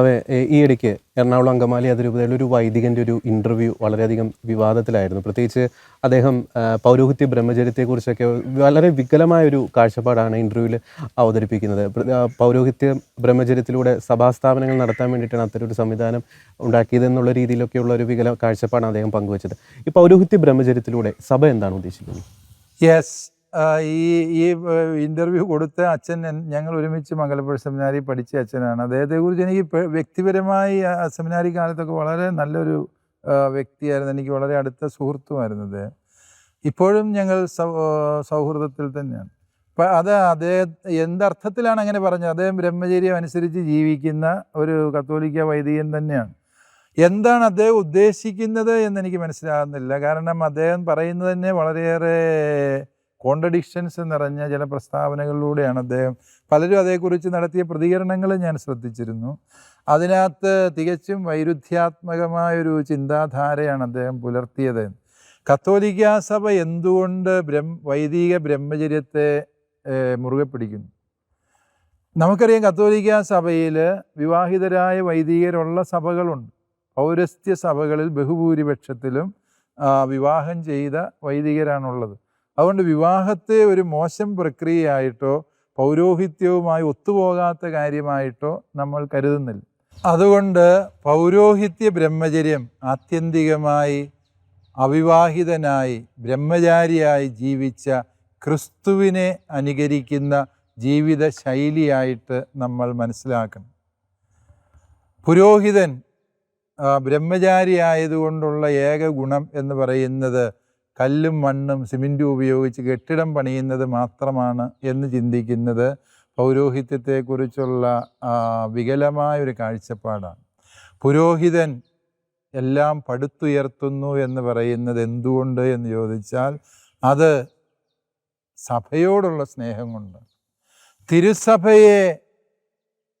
അവ ഈ ഇടയ്ക്ക് എറണാകുളം അങ്കമാലി അതിരൂപതയിൽ ഒരു വൈദികന്റെ ഒരു ഇന്റർവ്യൂ വളരെയധികം വിവാദത്തിലായിരുന്നു. പ്രത്യേകിച്ച് അദ്ദേഹം പൗരോഹിത്യ ബ്രഹ്മചര്യത്തെക്കുറിച്ചൊക്കെ വളരെ വികലമായ ഒരു കാഴ്ചപ്പാടാണ് ഇന്റർവ്യൂവിൽ അവതരിപ്പിക്കുന്നത്. പൗരോഹിത്യ ബ്രഹ്മചര്യത്തിലൂടെ സഭാസ്ഥാപനങ്ങൾ നടത്താൻ വേണ്ടിയിട്ടാണ് അത്തരം ഒരു സംവിധാനം ഉണ്ടാക്കിയതെന്നുള്ള രീതിയിലൊക്കെയുള്ള ഒരു വികല കാഴ്ചപ്പാടാണ് അദ്ദേഹം പങ്കുവച്ചത്. ഈ പൗരോഹിത്യ ബ്രഹ്മചര്യത്തിലൂടെ സഭ എന്താണ് ഉദ്ദേശിക്കുന്നത്? യെസ് ഈ ഈ ഇന്റർവ്യൂ കൊടുത്ത അച്ഛൻ ഞങ്ങൾ ഒരുമിച്ച് മംഗലപ്പുഴ സെമിനാരി പഠിച്ച അച്ഛനാണ്. അദ്ദേഹത്തെക്കുറിച്ച് എനിക്ക് വ്യക്തിപരമായി സെമിനാരി കാലത്തൊക്കെ വളരെ നല്ലൊരു വ്യക്തിയായിരുന്നു. എനിക്ക് വളരെ അടുത്ത സുഹൃത്തുമായിരുന്നു അദ്ദേഹം. ഇപ്പോഴും ഞങ്ങൾ സൗഹൃദത്തിൽ തന്നെയാണ്. അപ്പം അത് അദ്ദേഹം എന്തർത്ഥത്തിലാണ് അങ്ങനെ പറഞ്ഞത്? അദ്ദേഹം ബ്രഹ്മചര്യം അനുസരിച്ച് ജീവിക്കുന്ന ഒരു കത്തോലിക്ക വൈദികൻ തന്നെയാണ്. എന്താണ് അദ്ദേഹം ഉദ്ദേശിക്കുന്നത് എന്ന് എനിക്ക് മനസ്സിലാകുന്നില്ല. കാരണം അദ്ദേഹം പറയുന്നത് തന്നെ വളരെയേറെ കോൺട്രഡിക്ഷൻസ് നിറഞ്ഞ ചില പ്രസ്താവനകളിലൂടെയാണ് അദ്ദേഹം പലരും അതേക്കുറിച്ച് നടത്തിയ പ്രതികരണങ്ങൾ ഞാൻ ശ്രദ്ധിച്ചിരുന്നു. അതിനകത്ത് തികച്ചും വൈരുദ്ധ്യാത്മകമായൊരു ചിന്താധാരയാണ് അദ്ദേഹം പുലർത്തിയത്. കത്തോലിക്ക സഭ എന്തുകൊണ്ട് ബ്രഹ്മ വൈദിക ബ്രഹ്മചര്യത്തെ മുറുകെ പിടിക്കുന്നു? നമുക്കറിയാം കത്തോലിക്ക സഭയിൽ വിവാഹിതരായ വൈദികരുള്ള സഭകളുണ്ട്. പൗരസ്ത്യ സഭകളിൽ ബഹുഭൂരിപക്ഷത്തിലും വിവാഹം ചെയ്ത വൈദികരാണുള്ളത്. അതുകൊണ്ട് വിവാഹത്തെ ഒരു മോശം പ്രക്രിയയായിട്ടോ പൗരോഹിത്യവുമായി ഒത്തുപോകാത്ത കാര്യമായിട്ടോ നമ്മൾ കരുതുന്നില്ല. അതുകൊണ്ട് പൗരോഹിത്യ ബ്രഹ്മചര്യം ആത്യന്തികമായി അവിവാഹിതനായി ബ്രഹ്മചാരിയായി ജീവിച്ച ക്രിസ്തുവിനെ അനുകരിക്കുന്ന ജീവിത ശൈലിയായിട്ട് നമ്മൾ മനസ്സിലാക്കണം. പുരോഹിതൻ ബ്രഹ്മചാരിയായതുകൊണ്ടുള്ള ഏക ഗുണം എന്ന് പറയുന്നത് കല്ലും മണ്ണും സിമെന്റും ഉപയോഗിച്ച് കെട്ടിടം പണിയുന്നത് മാത്രമാണ് എന്ന് ചിന്തിക്കുന്നത് പൗരോഹിത്യത്തെക്കുറിച്ചുള്ള വികലമായ ഒരു കാഴ്ചപ്പാടാണ്. പുരോഹിതൻ എല്ലാം പടുത്തുയർത്തുന്നു എന്ന് പറയുന്നത് എന്തുകൊണ്ട് എന്ന് ചോദിച്ചാൽ അത് സഭയോടുള്ള സ്നേഹം കൊണ്ട് തിരുസഭയെ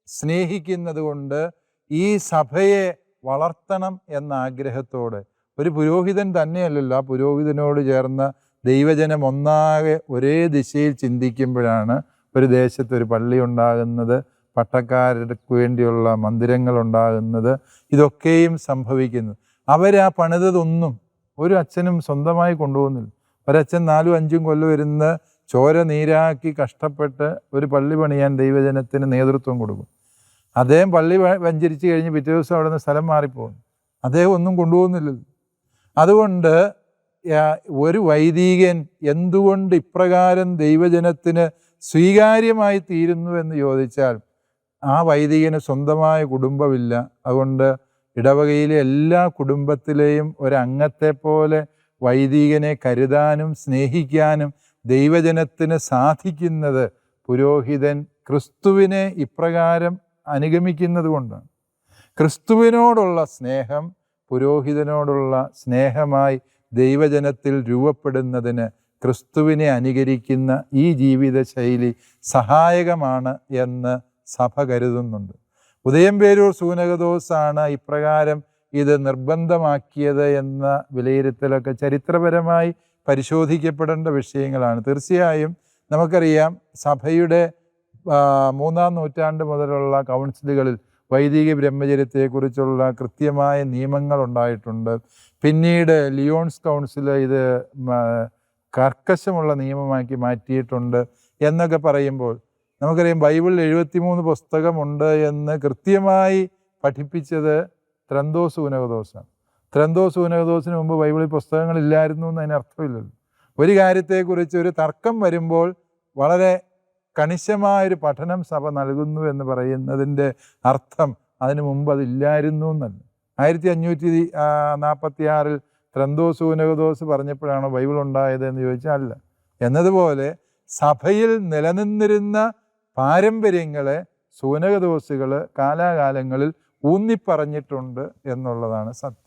സ്നേഹിക്കുന്നത് കൊണ്ട് ഈ സഭയെ വളർത്തണം എന്ന ആഗ്രഹത്തോടെ ഒരു പുരോഹിതൻ തന്നെയല്ലല്ലോ. പുരോഹിതനോട് ചേർന്ന ദൈവജനം ഒന്നാകെ ഒരേ ദിശയിൽ ചിന്തിക്കുമ്പോഴാണ് ഒരു ദേശത്ത് ഒരു പള്ളി ഉണ്ടാകുന്നത് പട്ടക്കാർക്ക് വേണ്ടിയുള്ള മന്ദിരങ്ങൾ ഉണ്ടാകുന്നത് ഇതൊക്കെയും സംഭവിക്കുന്നു അവരാ പണിതതൊന്നും ഒരു അച്ഛനും സ്വന്തമായി കൊണ്ടുപോകുന്നില്ല. ഒരച്ഛൻ നാലും അഞ്ചും കൊല്ലം ഇരുന്ന് ചോര നീരാക്കി കഷ്ടപ്പെട്ട് ഒരു പള്ളി പണിയാൻ ദൈവജനത്തിന് നേതൃത്വം കൊടുക്കും. അദ്ദേഹം പള്ളി വഞ്ചരിച്ച് കഴിഞ്ഞ് പിറ്റേ ദിവസം അവിടെ നിന്ന് സ്ഥലം മാറിപ്പോകും. അദ്ദേഹം ഒന്നും കൊണ്ടുപോകുന്നില്ലല്ലോ. അതുകൊണ്ട് ഒരു വൈദികൻ എന്തുകൊണ്ട് ഇപ്രകാരം ദൈവജനത്തിന് സ്വീകാര്യമായി തീരുന്നു എന്ന് ചോദിച്ചാൽ ആ വൈദികന് സ്വന്തമായ കുടുംബമില്ല. അതുകൊണ്ട് ഇടവകയിലെ എല്ലാ കുടുംബത്തിലെയും ഒരംഗത്തെ പോലെ വൈദികനെ കരുതാനും സ്നേഹിക്കാനും ദൈവജനത്തിന് സാധിക്കുന്നത് പുരോഹിതൻ ക്രിസ്തുവിനെ ഇപ്രകാരം അനുഗമിക്കുന്നത് കൊണ്ടാണ് ക്രിസ്തുവിനോടുള്ള സ്നേഹം പുരോഹിതനോടുള്ള സ്നേഹമായി ദൈവജനത്തിൽ രൂപപ്പെടുന്നതിന് ക്രിസ്തുവിനെ അനുകരിക്കുന്ന ഈ ജീവിതശൈലി സഹായകമാണ് എന്ന് സഭ കരുതുന്നുണ്ട്. ഉദയം ഉദയംപേരൂർ സൂനകദോസാണ് ഇപ്രകാരം ഇത് നിർബന്ധമാക്കിയത് എന്ന വിലയിരുത്തലൊക്കെ ചരിത്രപരമായി പരിശോധിക്കപ്പെടേണ്ട വിഷയങ്ങളാണ്. തീർച്ചയായും നമുക്കറിയാം സഭയുടെ മൂന്നാം നൂറ്റാണ്ട് മുതലുള്ള കൗൺസിലുകളിൽ വൈദിക ബ്രഹ്മചര്യത്തെക്കുറിച്ചുള്ള കൃത്യമായ നിയമങ്ങൾ ഉണ്ടായിട്ടുണ്ട്. പിന്നീട് ലിയോൺസ് കൗൺസിൽ ഇത് കർക്കശമുള്ള നിയമമാക്കി മാറ്റിയിട്ടുണ്ട് എന്നൊക്കെ പറയുമ്പോൾ നമുക്കറിയാം ബൈബിളിൽ എഴുപത്തിമൂന്ന് പുസ്തകമുണ്ട് എന്ന് കൃത്യമായി പഠിപ്പിച്ചത് ത്രന്തോസ് ഊനകദോസാണ് ത്രന്തോസ് ഊനകദോസിന് മുമ്പ് ബൈബിളിൽ പുസ്തകങ്ങളില്ലായിരുന്നു എന്ന് അതിന് അർത്ഥമില്ലല്ലോ. ഒരു കാര്യത്തെക്കുറിച്ച് ഒരു തർക്കം വരുമ്പോൾ വളരെ കണിശമായൊരു പഠനം സഭ നൽകുന്നു എന്ന് പറയുന്നതിന്റെ അർത്ഥം അതിനു മുമ്പ് അതില്ലായിരുന്നു എന്നല്ല. ആയിരത്തി അഞ്ഞൂറ്റി നാൽപ്പത്തി ആറിൽ ത്രന്തോസ് ഊനകദോസ് പറഞ്ഞപ്പോഴാണോ ബൈബിൾ ഉണ്ടായത് എന്ന് ചോദിച്ചാൽ അല്ല എന്നതുപോലെ സഭയിൽ നിലനിന്നിരുന്ന പാരമ്പര്യങ്ങളെ സൂനകദോസുകൾ കാലാകാലങ്ങളിൽ ഊന്നിപ്പറഞ്ഞിട്ടുണ്ട് എന്നുള്ളതാണ് സത്യം.